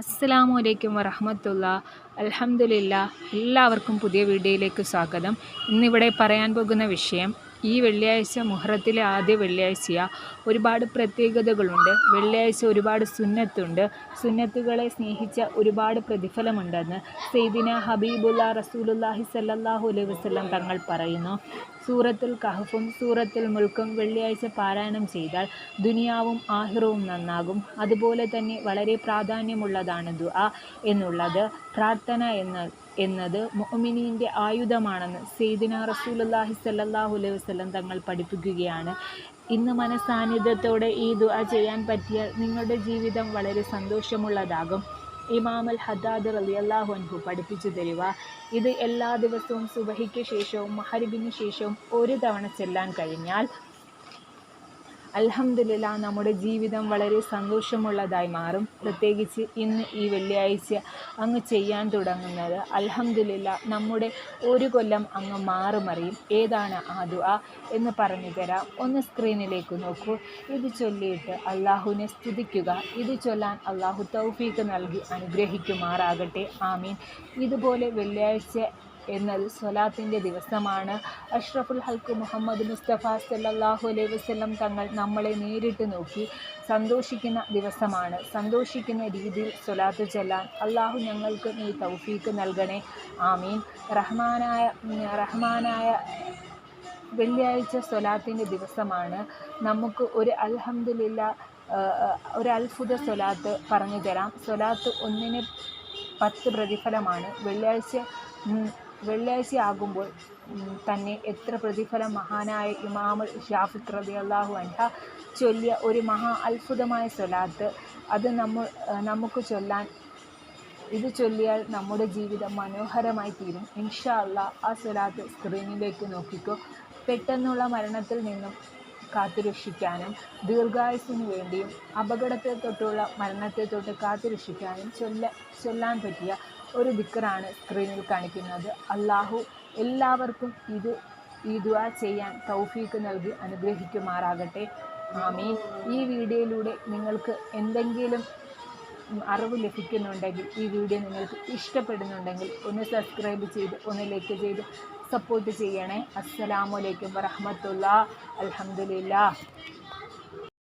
അസ്സലാമു അലൈക്കും വറഹമത്തുള്ള. അലഹമുല്ല എല്ലാവർക്കും പുതിയ വീഡിയോയിലേക്ക് സ്വാഗതം. ഇന്നിവിടെ പറയാൻ പോകുന്ന വിഷയം ഈ വെള്ളിയാഴ്ച മുഹറത്തിലെ ആദ്യ വെള്ളിയാഴ്ചയാണ് ഒരുപാട് പ്രത്യേകതകളുണ്ട്. വെള്ളിയാഴ്ച ഒരുപാട് സുന്നത്തുണ്ട്. സുന്നത്തുകളെ സ്നേഹിച്ച ഒരുപാട് പ്രതിഫലമുണ്ടെന്ന് സെയ്ദിന ഹബീബുല്ല റസൂലുല്ലാഹി സല്ലാഹു അലൈഹി വസ്ലം തങ്ങൾ പറയുന്നു. സൂറത്തുൽ കഹഫും സൂറത്തുൽ മുൽക്കും വെള്ളിയാഴ്ച പാരായണം ചെയ്താൽ ദുനിയാവും ആഹിറവും നന്നാകും. അതുപോലെ തന്നെ വളരെ പ്രാധാന്യമുള്ളതാണ് ദുആ എന്നുള്ളത്. പ്രാർത്ഥന എന്ന എന്നത് മുഅ്മിനീന്റെ ആയുധമാണെന്ന് സെയ്ദിന റസൂലുള്ളാഹി സല്ലാഹു അലൈഹി വസ്ലം തങ്ങൾ പഠിപ്പിക്കുകയാണ്. ഇന്ന് മനസാന്നിധ്യത്തോടെ ഈ ദുആ ചെയ്യാൻ പറ്റിയാൽ നിങ്ങളുടെ ജീവിതം വളരെ സന്തോഷമുള്ളതാകും. ഇമാമൽ അൽ ഹദ്ദാദ് റളിയല്ലാഹു അൻഹു പഠിപ്പിച്ചു തരിക. ഇത് എല്ലാ ദിവസവും സുബഹിക്ക് ശേഷവും മഹരിബിന് ശേഷവും ഒരു തവണ ചെല്ലാൻ കഴിഞ്ഞാൽ അൽഹംദുലില്ല നമ്മുടെ ജീവിതം വളരെ സന്തോഷമുള്ളതായി മാറും. പ്രത്യേകിച്ച് ഇന്ന് ഈ വെള്ളിയാഴ്ച അങ്ങ് ചെയ്യാൻ തുടങ്ങുന്നത്. അലഹമില്ല നമ്മുടെ ഒരു കൊല്ലം അങ്ങ് മാറുമറിയും. ഏതാണ് ആ ദുആ എന്ന് പറഞ്ഞു തരാം. ഒന്ന് സ്ക്രീനിലേക്ക് നോക്കൂ. ഇത് ചൊല്ലിയിട്ട് അള്ളാഹുവിനെ സ്തുതിക്കുക. ഇത് ചൊല്ലാൻ അള്ളാഹു തൗഫീക്ക് നൽകി അനുഗ്രഹിക്കുമാറാകട്ടെ. ആമീൻ. ഇതുപോലെ വെള്ളിയാഴ്ച എന്നത് സ്വലാത്തിന്റെ ദിവസമാണ്. അഷ്റഫുൽ ഹൽക്ക് മുഹമ്മദ് മുസ്തഫ സല്ലാഹു അലൈഹി വസല്ലം തങ്ങൾ നമ്മളെ നേരിട്ട് നോക്കി സന്തോഷിക്കുന്ന ദിവസമാണ്. സന്തോഷിക്കുന്ന രീതിയിൽ സ്വലാത്ത് ചെല്ലാൻ അള്ളാഹു ഞങ്ങൾക്ക് നീ തൗഫീക്ക് നൽകണേ. ആമീൻ. റഹ്മാനായ റഹ്മാനായ വെള്ളിയാഴ്ച സ്വലാത്തിന്റെ ദിവസമാണ്. നമുക്ക് ഒരു അൽഹംദുലില്ല ഒരു അത്ഭുത സ്വലാത്ത് പറഞ്ഞു തരാം സ്വലാത്ത് ഒന്നിന് പത്ത് പ്രതിഫലമാണ്. വെള്ളിയാഴ്ച വെള്ളിയാഴ്ച ആകുമ്പോൾ തന്നെ എത്ര പ്രതിഫലം മഹാനായ ഇമാമുൽ ഷാഫിഖ് റബി അള്ളാഹു അൻഹ ചൊല്ലിയ ഒരു മഹാ അത്ഭുതമായ സ്വലാത്ത്. അത് നമ്മൾ നമുക്ക് ചൊല്ലാൻ ഇത് ചൊല്ലിയാൽ നമ്മുടെ ജീവിതം മനോഹരമായി തീരും. ഇൻഷാ അല്ല ആ സ്വലാത്ത് സ്ക്രീനിലേക്ക് നോക്കിക്കോ. പെട്ടെന്നുള്ള മരണത്തിൽ നിന്നും കാത്തുരക്ഷിക്കാനും ദീർഘായുസിനു വേണ്ടിയും അപകടത്തെ തൊട്ടുള്ള മരണത്തെ തൊട്ട് കാത്തുരക്ഷിക്കാനും ചൊല്ല ചൊല്ലാൻ പറ്റിയ ഒരു ദിക്കറാണ് സ്ക്രീനിൽ കാണിക്കുന്നത്. അള്ളാഹു എല്ലാവർക്കും ഇത് ഈ ദുവാ ചെയ്യാൻ തൗഫീക്ക് നൽകി അനുഗ്രഹിക്കുമാറാകട്ടെ. ആമീൻ. ഈ വീഡിയോയിലൂടെ നിങ്ങൾക്ക് എന്തെങ്കിലും അറിവ് ലഭിക്കുന്നുണ്ടെങ്കിൽ ഈ വീഡിയോ നിങ്ങൾക്ക് ഇഷ്ടപ്പെടുന്നുണ്ടെങ്കിൽ ഒന്ന് സബ്സ്ക്രൈബ് ചെയ്ത് ഒന്ന് ലൈക്ക് ചെയ്ത് സപ്പോർട്ട് ചെയ്യണേ. അസ്സലാമലൈക്കും വറഹമത്തുള്ള അലഹമുല്ല